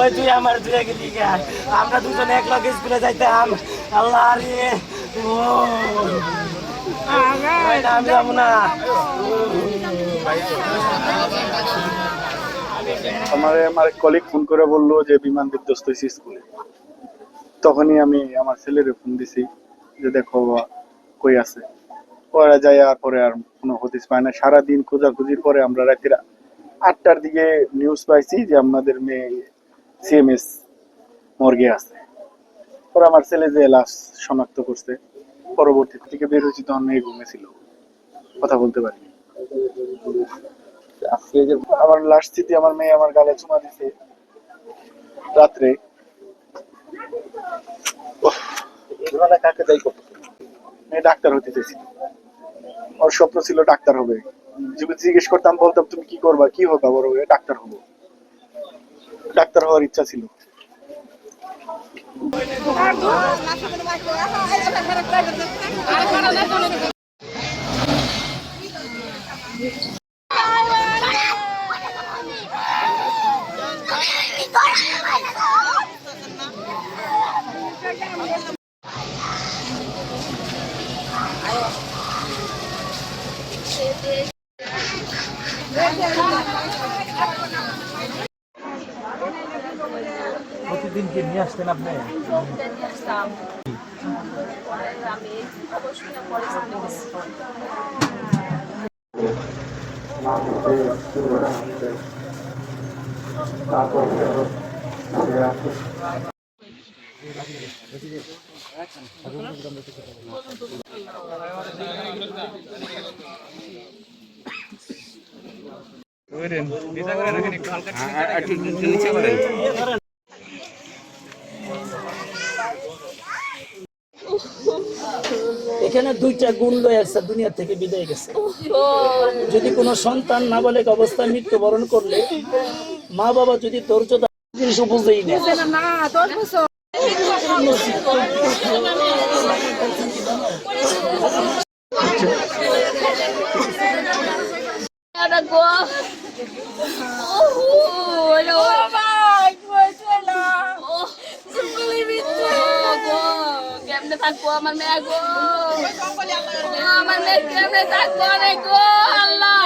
ওই তুই আমার তুই গেলি। আমরা দুজন এক লগে স্কুলে যাইতাম। আল্লাহ রে। ও। আমি যাব না। আমার আমার কলিগ ফোন করে বলল যে, বিমান বিধ্বস্ত হয়েছে স্কুলে। তখনই আমি আমার ছেলেরে ফোন দিছি যে, দেখো, কই আছে? ওরা যায় আর পরে আর কোনো হদিস পায় না। সারাদিন খোঁজাখুঁজির পরে আমরা রাতের আটটার দিকে নিউজ পাইছি যে, আমাদের মেয়ে সিএমএস মর্গে আছে। পরে আমার ছেলে যে লাশ শনাক্ত করছে পরবর্তী থেকে বের হয়েছি তখন মেয়ে ঘুমেছিল কথা বলতে পারিনি আজকে যে আমার লাস্ট স্মৃতি আমার মেয়ে আমার গালে চুমা দিছে। রাত্রে কাকে দায়ী করতেছে মেয়ে ডাক্তার হতে চাইছিল ওর স্বপ্ন ছিল ডাক্তার হবে। যদি জিজ্ঞেস করতাম বলতাম তুমি কি করবা? কি হবা? বড় হয়ে ডাক্তার হব। ডাক্তার হওয়ার ইচ্ছা ছিল। প্রতিদিন কি নিয়ে আসতেন আপনি? আমি অবশ্যই পরে স্কুলে গেছি এখানে দুইটা গুণ লয়ে আসছে দুনিয়া থেকে বিদায় গেছে। যদি কোনো সন্তান নাবালেক অবস্থায় মৃত্যুবরণ করলে মা বাবা যদি ধৈর্য ধরে জিনিস বুঝেই না কেমনে থাকব আমার মেয়ে গো। আমার মেয়ে কেমনে থাকব রে গো আল্লাহ।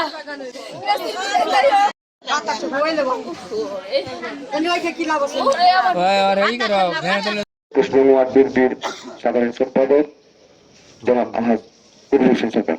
ওরে আমার বিএনপির সাধারণ সম্পাদক জনাব আহমেদ পূর্ব সরকার